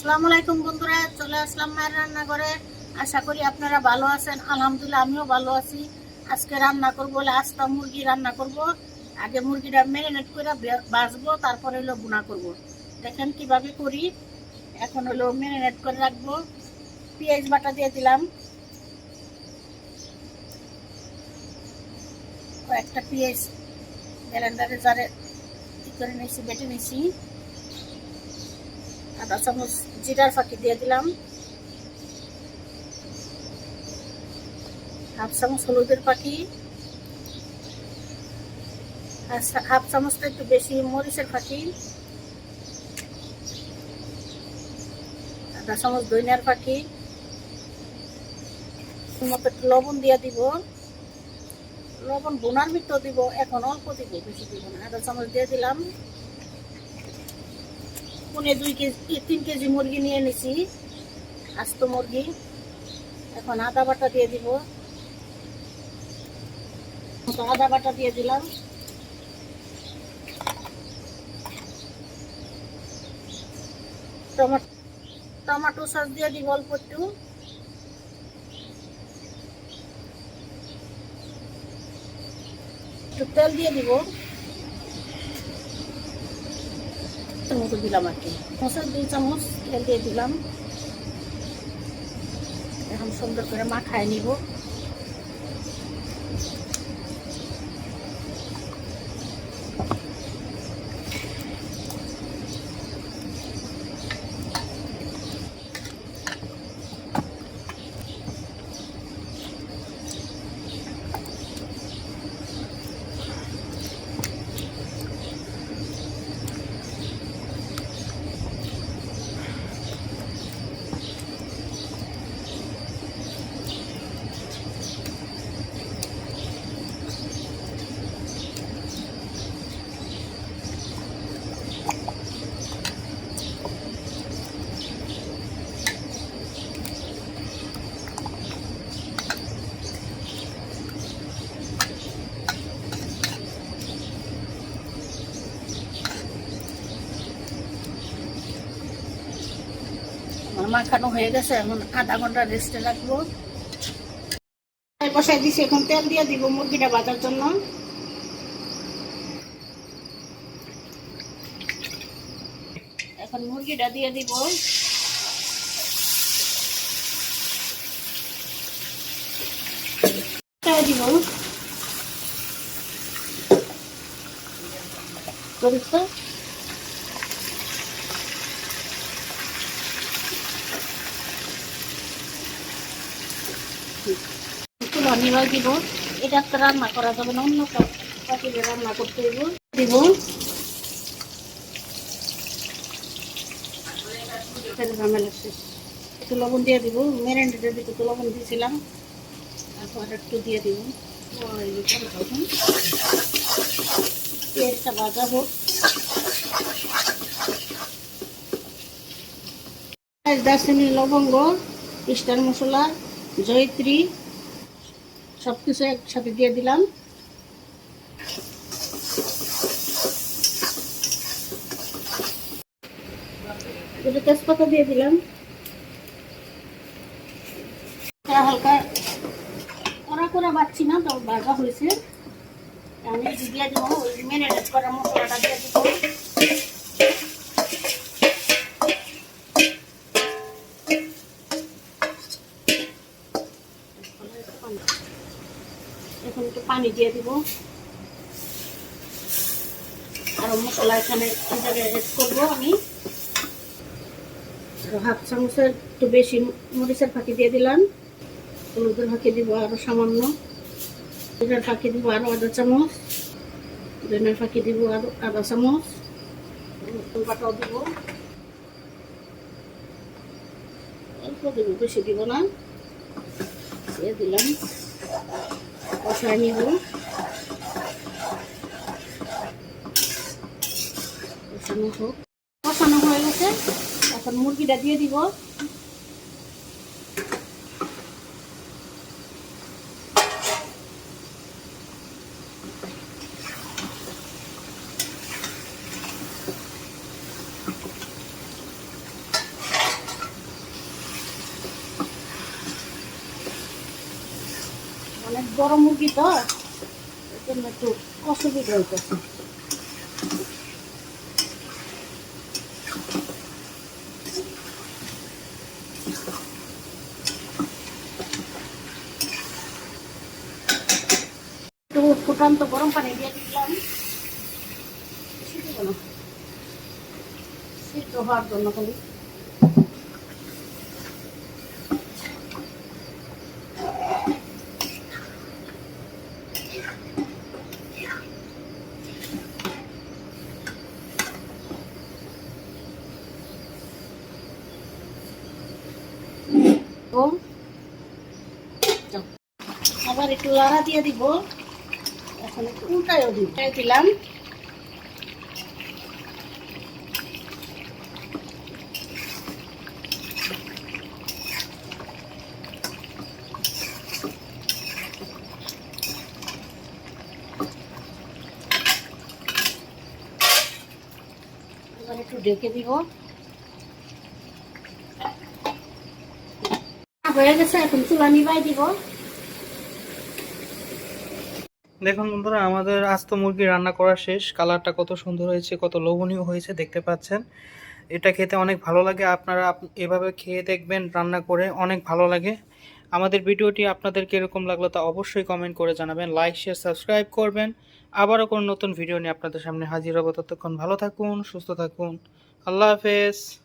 আসসালামু আলাইকুম বন্ধুরা, চলে আসলাম মায়ের রান্নাঘরে। আশা করি আপনারা ভালো আছেন। আলহামদুলিল্লাহ, আমিও ভালো আছি। আজকে রান্না করব আস্তা মুরগি রান্না করব। আগে মুরগিটা ম্যারিনেট করে বে- ভাজবো তারপরে হলো গুঁড়া করব। দেখেন কীভাবে করি। এখন হলো ম্যারিনেট করে রাখব। পেঁয়াজ বাটা দিয়ে দিলাম। কয়েকটা পেঁয়াজ ব্লেন্ডারে জারে করে নিয়েছি, বেটে নিয়েছি। আধা চামচ জিরার ফাঁকি দিয়ে দিলাম। হাফ চামচ হলুদের পাখি হাফ চামচটা একটু বেশি মরিচের ফাঁকি। আধা চামচ দইনার পাখি মতো একটু লবণ দিয়ে দিব। লবণ বোনার ভিতর দিব, এখন অল্প দিব, বেশি দিব না। আধা চামচ দিয়ে দিলাম। পুনে দুই কেজি, তিন কেজি মুরগি নিয়ে নিছি আস্ত মুরগি। এখন আদা বাটা দিয়ে দিব। আদা বাটা দিয়ে দিলাম। টমাটো টমাটো সস দিয়ে দিব অল্প একটু। একটু তেল দিয়ে দিব। মতো দিলাম আর কি। মশার দুই চামচ তেল দিয়ে দিলাম। এখন সুন্দর করে মাখায় নিব। মাখানো হয়ে গেছে, এখন আধা ঘণ্টা রেস্টে রাখব বসাই দিছি, এখন তেল দিয়ে দিব মুরগিটা বাজার জন্য। এখন মুরগিটা দিয়ে দিব। দিব। করিস নিবাই দিব। এটা একটা রান্না করা যাবে না, অন্য রান্না করতে দিব। দিব। একটু লবণ দিয়ে দিব। লবণ দিয়েছিলাম। তারপর একটু দিয়ে দিব। পেঁয়াজটা লবঙ্গ স্টার মশলা, জয়ত্রী সব কিছু একসাথে দিয়ে দিলাম। দুটো তেজপাতা দিয়ে দিলাম। হালকা কড়া কড়া বাচ্ছি না, তো ভাজা হয়েছে। আমি দিয়ে দেবো ওই ম্যারিনেট করা মশলাটা দিয়ে দেবো। এখন একটু পানি দিয়ে দিব। আর মশলা এখানে এই জায়গায় অ্যাড করব আমি। হাফ চামচের একটু বেশি মরিচের ফাঁকি দিয়ে দিলাম। হলুদের ফাঁকি দিব আরও সামান্য। জিরার ফাঁকি দিব আরও আধা চামচ। ধনের ফাঁকি দিব আরও আধা চামচ। রসুন বাটাও দিব। অল্প দিব, বেশি দিব না। দিয়ে দিলাম। কষায় নিব কষানো হোক। কষানো হয়ে গেছে। এখন মুরগিটা দিয়ে দিব। অনেক বড় মুরগি তো জন্য একটু অসুবিধা হইতেছে। একটু ফুটান্ত গরম পানি দিয়ে দিলাম। সিদ্ধ হওয়ার জন্য খালি যাও। আবার একটু লাড়া দিয়ে দিব। এখন একটু উল্টাইও দিব। দিলাম। একটু ঢেকে দিব। দেখুন বন্ধুরা, আমাদের আস্ত মুরগি রান্না করা শেষ। কালারটা কত সুন্দর হয়েছে, কত লোভনীয় হয়েছে, দেখতে পাচ্ছেন। এটা খেতে অনেক ভালো লাগে, আপনারা আপ- এভাবে খেয়ে দেখবেন, রান্না করে অনেক ভালো লাগে। আমাদের ভিডিওটি আপনাদের কীরকম লাগল তা অবশ্যই কমেন্ট করে জানাবেন লাইক শেয়ার সাবস্ক্রাইব করবেন। আবারও কোনো নতুন ভিডিও নিয়ে আপনাদের সামনে হাজির হব, ততক্ষণ ভালো থাকুন, সুস্থ থাকুন। আল্লাহ হাফেজ।